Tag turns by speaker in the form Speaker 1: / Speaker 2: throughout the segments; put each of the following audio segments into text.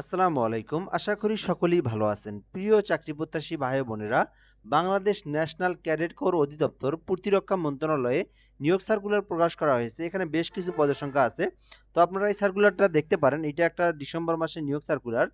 Speaker 1: আসসালামু আলাইকুম। আশা করি সকলেই ভালো আছেন। প্রিয় চাকরি প্রত্যাশী ভাই বোনেরা, বাংলাদেশ ন্যাশনাল ক্যাডেট কোর অধিদপ্তর প্রতিরক্ষা মন্ত্রণালয়ে নিয়োগ সার্কুলার প্রকাশ করা হয়েছে। এখানে বেশ কিছু পদের সংখ্যা আছে। তো আপনারা এই সার্কুলারটা দেখতে পারেন। এটা একটা ডিসেম্বর মাসের নিয়োগ সার্কুলার।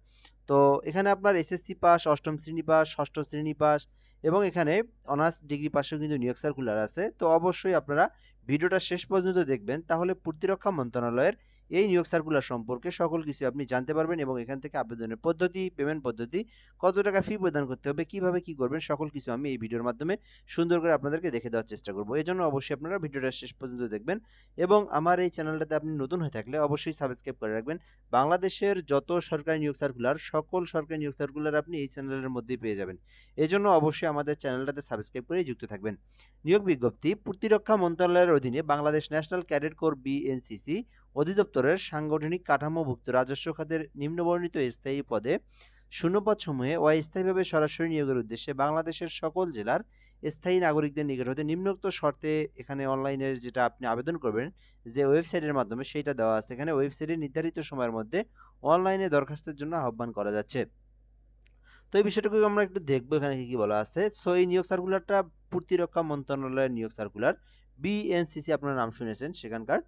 Speaker 1: তো এখানে আপনার এসএসসি পাস, অষ্টম শ্রেণি পাস, ষষ্ঠ শ্রেণি পাস এবং এখানে অনার্স ডিগ্রি পাশেও কিন্তু নিয়োগ সার্কুলার আছে। তো অবশ্যই আপনারা ভিডিওটা শেষ পর্যন্ত দেখবেন। তাহলে প্রতিরক্ষা মন্ত্রণালয়ের এই নিয়োগ সার্কুলার সম্পর্কে সকল কিছু আপনি জানতে পারবেন এবং এখান থেকে আবেদনের পদ্ধতি পেমেন্ট পদ্ধতি, কত টাকা ফি প্রদান করতে হবে, কীভাবে কি করবেন, সকল কিছু আমি এই ভিডিওর মাধ্যমে সুন্দর করে আপনাদেরকে দেখে দেওয়ার চেষ্টা করব। এই জন্য অবশ্যই আপনারা ভিডিওটা শেষ পর্যন্ত দেখবেন এবং আমার এই চ্যানেলটাতে আপনি নতুন হয়ে থাকলে অবশ্যই সাবস্ক্রাইব করে রাখবেন। বাংলাদেশের যত সরকারি নিয়োগ সার্কুলার সকল সরকারি নিয়োগ সার্কুলার আপনি এই চ্যানেলের মধ্যেই পেয়ে যাবেন। এই জন্য অবশ্যই আমাদের চ্যানেলটাতে সাবস্ক্রাইব করে যুক্ত থাকবেন। নিয়োগ বিজ্ঞপ্তি, প্রতিরক্ষা মন্ত্রণালয়ের অধীনে Bangladesh national cadet corps BNCC অধিদপ্তরের সাংগঠনিক কাঠামোভুক্ত রাজস্ব খাতের নিম্নবর্ণিত স্থায়ী পদে শূন্যপদ সমূহে অস্থায়ীভাবে সরাসরি নিয়োগের উদ্দেশ্যে বাংলাদেশের সকল জেলার স্থায়ী নাগরিকদের নিকট হতে নিম্নোক্ত শর্তে এখানে অনলাইনের যেটা আপনি আবেদন করবেন, যে ওয়েবসাইটের মাধ্যমে সেইটা দেওয়া আছে। এখানে ওয়েবসাইটে নির্ধারিত সময়ের মধ্যে অনলাইনে দরখাস্তের জন্য আহ্বান করা যাচ্ছে। তো এই বিষয়টাকে আমরা একটু দেখব এখানে কি বলা আছে। সো এই নিয়োগ সার্কুলারটা প্রতিরক্ষা মন্ত্রণালয়ের নিয়োগ সার্কুলার। বিএনসিসি আপনার নাম শুনেছেন সেখানকার।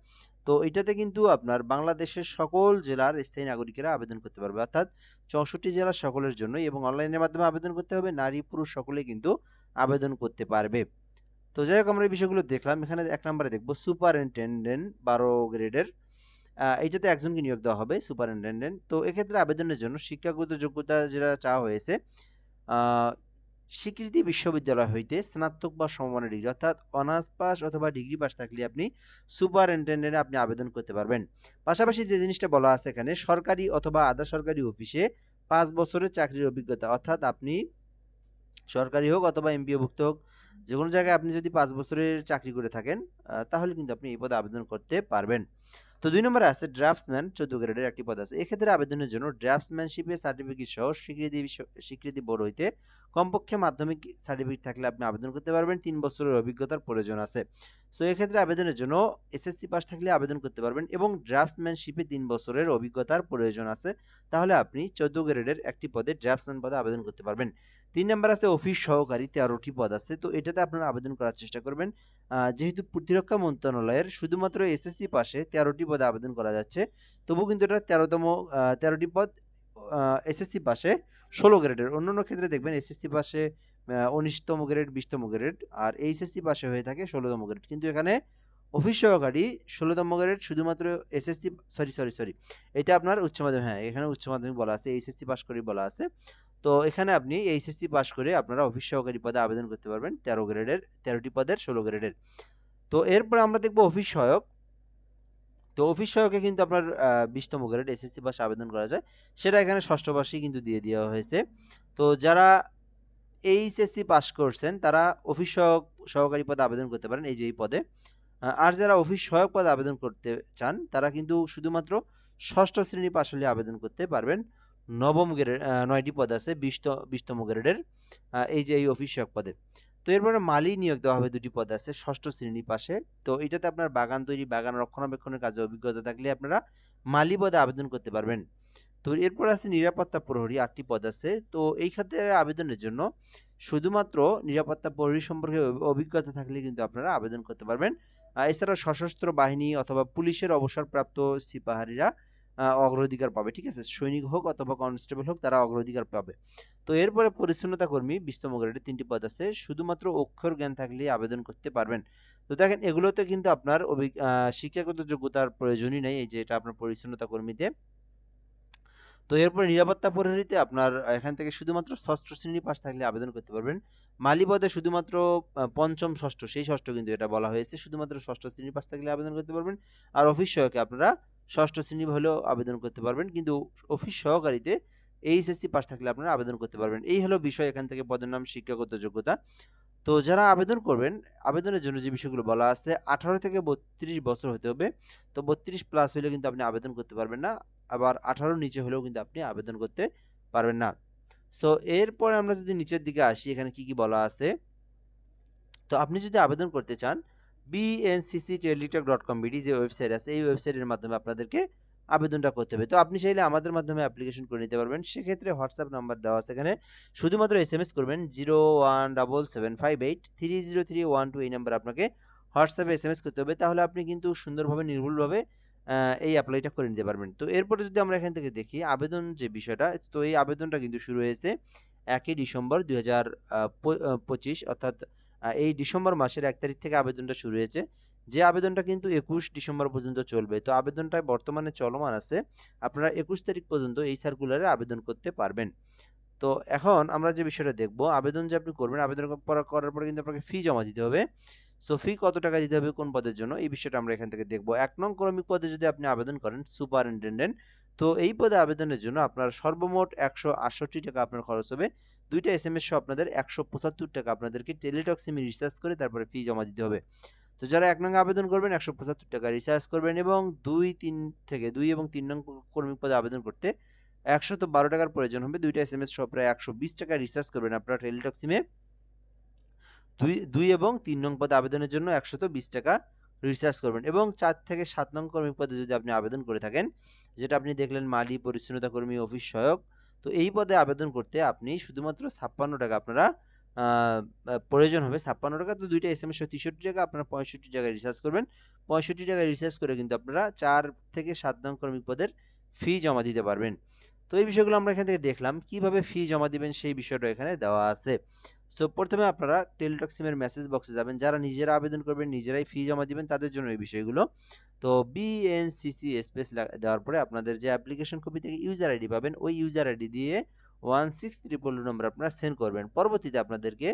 Speaker 1: তো এটাতে কিন্তু আপনার বাংলাদেশের সকল জেলার স্থায়ী নাগরিকেরা আবেদন করতে পারবে। অর্থাৎ চৌষট্টি জেলার সকলের জন্য এবং অনলাইনের মাধ্যমে আবেদন করতে হবে। নারী, পুরুষ সকলে কিন্তু আবেদন করতে পারবে। তো যাই হোক, আমরা এই বিষয়গুলো দেখলাম। এখানে এক নম্বরে দেখব সুপারিনটেন্ডেন্ট বারো গ্রেডের। এইটাতে একজনকে নিয়োগ দেওয়া হবে, সুপারিনটেন্ডেন্ট। তো এক্ষেত্রে আবেদনের জন্য শিক্ষাগত যোগ্যতা যেটা চাওয়া হয়েছে স্বীকৃতি বিশ্ববিদ্যালয় হইতে স্নাতক বা সমমানের ডিগ্রি অর্থাৎ অনার্স পাস অথবা ডিগ্রি পাস থাকলে আপনি সুপারিনটেন্ডেন্টে আপনি আবেদন করতে পারবেন। পাশাপাশি যে জিনিসটা বলা আছে এখানে, সরকারি অথবা আধা সরকারি অফিসে পাঁচ বছরের চাকরির অভিজ্ঞতা, অর্থাৎ আপনি সরকারি হোক অথবা এমপিওভুক্ত হোক যে কোনো জায়গায় আপনি যদি পাঁচ বছরের চাকরি করে থাকেন তাহলে কিন্তু আপনি এই পদে আবেদন করতে পারবেন। তো দুই নম্বরে আছে ড্রাফটসম্যান, চোদ্দ গ্রেডের একটি পদ আছে। এক্ষেত্রে আবেদনের জন্য ড্রাফটসম্যানশিপের সার্টিফিকেট সহ স্বীকৃতি স্বীকৃতি বোর্ড হইতে কমপক্ষে মাধ্যমিক সার্টিফিকেট থাকলে আপনি আবেদন করতে পারবেন। তিন বছরের অভিজ্ঞতার প্রয়োজন আছে। সো এক্ষেত্রে আবেদনের জন্য এসএসসি পাস থাকলে আবেদন করতে পারবেন এবং ড্রাফটসম্যানশিপে তিন বছরের অভিজ্ঞতার প্রয়োজন আছে। তাহলে আপনি চোদ্দ গ্রেডের একটি পদে ড্রাফটসম্যান পদে আবেদন করতে পারবেন। তিন নাম্বার আছে অফিস সহকারী, তেরোটি পদ আছে। তো এটাতে আপনারা আবেদন করার চেষ্টা করবেন। যেহেতু প্রতিরক্ষা মন্ত্রণালয়ের শুধুমাত্র এসএসসি পাশে তেরোটি পদে আবেদন করা যাচ্ছে তবু কিন্তু এটা তেরোতম তেরোটি পদ এসএসসি পাশে ষোলো গ্রেডের। অন্য অন্য ক্ষেত্রে দেখবেন এসএসসি পাশে উনিশতম গ্রেড, বিশতম গ্রেড, আর এইচএসসি পাশে হয়ে থাকে ষোলোতম গ্রেড। কিন্তু এখানে অফিস সহকারী, ষোলোতম গ্রেড শুধুমাত্র এসএসসি সরি সরি সরি এটা আপনার উচ্চ মাধ্যমিক হ্যাঁ এখানে উচ্চ মাধ্যমিক বলা আছে এইচএসসি পাস করে বলা আছে। তো এখানে আপনি এইচএসসি পাশ করে আপনারা অফিস সহকারী পদে আবেদন করতে পারবেন তেরো গ্রেডের, তেরোটি পদের ষোলো গ্রেডের। তো এরপরে আমরা দেখব অফিস সহায়ক। তো অফিস সহায়কে কিন্তু আপনার বিশতম গ্রেড এসএসসি পাশে আবেদন করা যায়। সেটা এখানে ষষ্ঠ পাশেই কিন্তু দিয়ে দেওয়া হয়েছে। তো যারা এইচএসসি পাশ করছেন, তারা অফিস সহায়ক, সহকারী পদে আবেদন করতে পারেন এই যে এই পদে। আর যারা অফিস সহায়ক পদে আবেদন করতে চান, তারা কিন্তু শুধুমাত্র ষষ্ঠ শ্রেণি পাশ হলে আবেদন করতে পারবেন। নবম গ্রেড নয়টি পদ আছে, বিশত, বিশতম গ্রেডের এই যে এই অফিস সহায়ক পদে। তো এরপরে মালি নিয়োগ দেওয়া হবে দুটি পদ আছে, ষষ্ঠ শ্রেণি পাশে। তো এটাতে আপনার বাগান তৈরি, বাগান রক্ষণাবেক্ষণের কাজে অভিজ্ঞতা থাকলে আপনারা মালি পদে আবেদন করতে পারবেন। তো এরপর আছে নিরাপত্তা প্রহরী, আটটি পদ আছে। তো এই খাতে আবেদনের জন্য শুধুমাত্র নিরাপত্তা প্রহরী সম্পর্কে অভিজ্ঞতা থাকলে কিন্তু আপনারা আবেদন করতে পারবেন। এছাড়াও সশস্ত্র বাহিনী অথবা পুলিশের অবসরপ্রাপ্ত সিপাহারিরা অগ্রাধিকার পাবে, ঠিক আছে? সৈনিক হোক অথবা কনস্টেবল হোক, তারা অগ্রাধিকার পাবে। তো এরপরে পরিচ্ছন্নতা কর্মী বিস্তম গ্রেডে তিনটি পদ আছে, শুধুমাত্র অক্ষর জ্ঞান থাকলে আবেদন করতে পারবেন। তো দেখেন, এগুলোতে কিন্তু আপনার শিক্ষাগত যোগ্যতার প্রয়োজনই নেই, এই যে এটা আপনার পরিচ্ছন্নতা কর্মীতে তো এরপরে নিরাপত্তা প্রহরীতে আপনার এখান থেকে শুধুমাত্র ষষ্ঠ শ্রেণি পাশ থাকলে আবেদন করতে পারবেন। মালি পদে শুধুমাত্র পঞ্চম ষষ্ঠ, সেই ষষ্ঠ কিন্তু এটা বলা হয়েছে, শুধুমাত্র ষষ্ঠ শ্রেণি পাশ থাকলে আবেদন করতে পারবেন। আর অফিস সহায়কে আপনারা ষষ্ঠ শ্রেণি হলেও আবেদন করতে পারবেন, কিন্তু অফিস সহকারীতে এইচএসসি পাস থাকলে আপনারা আবেদন করতে পারবেন। এই হলো বিষয়, এখান থেকে পদের নাম, শিক্ষাগত যোগ্যতা। তো যারা আবেদন করবেন, আবেদনের জন্য যে বিষয়গুলো বলা আছে, আঠারো থেকে বত্রিশ বছর হতে হবে। তো বত্রিশ প্লাস হলে কিন্তু আপনি আবেদন করতে পারবেন না, আবার আঠারোর নিচে হলেও কিন্তু আপনি আবেদন করতে পারবেন না। সো এরপরে আমরা যদি নিচের দিকে আসি, এখানে কি কি বলা আছে? তো আপনি যদি আবেদন করতে চান BNCC Teletalk dot com BD যে ওয়েবসাইট আছে, এই ওয়েবসাইটের মাধ্যমে আপনাদেরকে আবেদনটা করতে হবে। তো আপনি চাইলে আমাদের মাধ্যমে অ্যাপ্লিকেশন করে নিতে পারবেন। সেক্ষেত্রে হোয়াটসঅ্যাপ নাম্বার দেওয়া আছে এখানে। শুধুমাত্র এস এম এস করবেন zero one double seven five eight three zero three one two এই নাম্বার আপনাকে হোয়াটসঅ্যাপে এস এম এস করতে হবে। তাহলে আপনি কিন্তু সুন্দরভাবে, নির্ভুলভাবে এই অ্যাপ্লাইটা করে নিতে পারবেন। তো এরপরে যদি আমরা এখান থেকে দেখি, আবেদন যে বিষয়টা, তো এই আবেদনটা কিন্তু শুরু হয়েছে একই ডিসেম্বর দুই হাজার পঁচিশ, অর্থাৎ এই ডিসেম্বর মাসের এক তারিখ থেকে আবেদনটা শুরু হয়েছে। যে আবেদনটা কিন্তু একুশ ডিসেম্বর পর্যন্ত চলবে। তো আবেদনটা বর্তমানে চলমান আছে। আপনারা একুশ তারিখ পর্যন্ত এই সার্কুলারে আবেদন করতে পারবেন। তো এখন আমরা যে বিষয়টা দেখব, আবেদন যে আপনি করবেন, আবেদন করার পরে কিন্তু আপনাকে ফি জমা দিতে হবে। সো ফি কত টাকা দিতে হবে, কোন পদের জন্য, এই বিষয়টা আমরা এখান থেকে দেখব। এক নং ক্রমিক পদে যদি আপনি আবেদন করেন সুপারিনটেন্ডেন্ট তো এই পদে আবেদনের জন্য আপনার সর্বমোট একশো আটষট্টি টাকা আপনার খরচ হবে। দুইটা এস এম এস আপনাদের একশো পঁচাত্তর টাকা আপনাদেরকে টেলিটক সিমে রিচার্জ করে তারপরে ফি জমা দিতে হবে। তো যারা এক নং আবেদন করবেন, একশো পঁচাত্তর টাকা রিচার্জ করবেন এবং দুই তিন থেকে দুই এবং তিন নং কর্মী পদে আবেদন করতে একশত বারো টাকার প্রয়োজন হবে। দুইটা এস এম এস সহ প্রায় একশো বিশ টাকা রিচার্জ করবেন আপনারা টেলিটক সিমে দুই দুই এবং তিন নং পদে আবেদনের জন্য একশত বিশ টাকা রিচার্জ করবেন। এবং চার থেকে সাত নং কর্মী পদে যদি আপনি আবেদন করে থাকেন, যেটা আপনি দেখলেন মালি, পরিচ্ছন্নতা কর্মী, অফিস সহায়ক, তো এই পদে আবেদন করতে আপনি শুধুমাত্র ছাপ্পান্ন টাকা আপনারা প্রয়োজন হবে। ছাপ্পান্ন টাকা তো দুইটা এস এম এস তেষট্টি টাকা, আপনারা পঁয়ষট্টি টাকায় রিচার্জ করবেন। পঁয়ষট্টি টাকায় রিচার্জ করে কিন্তু আপনারা চার থেকে সাত নং কর্মী পদের ফি জমা দিতে পারবেন। তো এই বিষয়গুলো আমরা এখান থেকে দেখলাম। কীভাবে ফি জমা দিবেন সেই বিষয়টা এখানে দেওয়া আছে। সো প্রথমে আপনারা টেলিটক সিমের মেসেজ বক্সে যাবেন। যারা নিজেরা আবেদন করবেন, নিজেরাই ফি জমা দিবেন, তাদের জন্য এই বিষয়গুলো। তো বিএনসিসি স্পেস দেওয়ার পরে আপনাদের যে অ্যাপ্লিকেশন কপি থেকে ইউজার আইডি পাবেন, ওই ইউজার আইডি দিয়ে ওয়ান সিক্স ট্রিপল নম্বর আপনারা সেন্ড করবেন। পরবর্তীতে আপনাদেরকে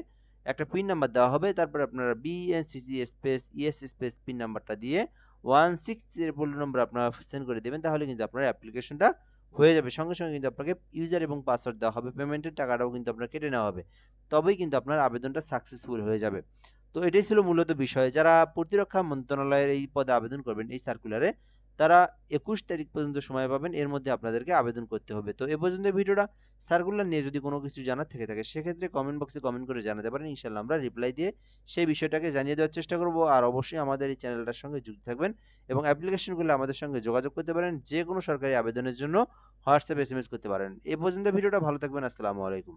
Speaker 1: একটা পিন নাম্বার দেওয়া হবে। তারপর আপনারা BNCC space ES space PIN নাম্বারটা দিয়ে ওয়ান সিক্স ট্রিপল নম্বর আপনারা সেন্ড করে দেবেন। তাহলে কিন্তু আপনার অ্যাপ্লিকেশনটা হয়ে যাবে। সঙ্গে সঙ্গে কিন্তু আপনাকে ইউজার এবং পাসওয়ার্ড দেওয়া হবে। পেমেন্টের টাকাটাও কিন্তু আপনার কেটে নেওয়া হবে। তবেই কিন্তু আপনার আবেদনটা সাকসেসফুল হয়ে যাবে। তো এটাই ছিল মূলত বিষয়। যারা প্রতিরক্ষা মন্ত্রণালয়ের এই পদে আবেদন করবেন, এই সার্কুলারে তারা একুশ তারিখ পর্যন্ত সময় পাবেন, এর মধ্যে আপনাদেরকে আবেদন করতে হবে। তো এ পর্যন্ত ভিডিওটা সার্কুলার নিয়ে যদি কোনো কিছু জানার থেকে থাকে, সেক্ষেত্রে কমেন্ট বক্সে কমেন্ট করে জানাতে পারেন। ইনশাল্লাহ আমরা রিপ্লাই দিয়ে সেই বিষয়টাকে জানিয়ে দেওয়ার চেষ্টা করব। আর অবশ্যই আমাদের এই চ্যানেলটার সঙ্গে যুক্ত থাকবেন এবং অ্যাপ্লিকেশনগুলো আমাদের সঙ্গে যোগাযোগ করতে পারেন। যে কোনো সরকারি আবেদনের জন্য হোয়াটসঅ্যাপ এস করতে পারেন। এ পর্যন্ত ভিডিওটা ভালো থাকবেন। আসসালামু আলাইকুম।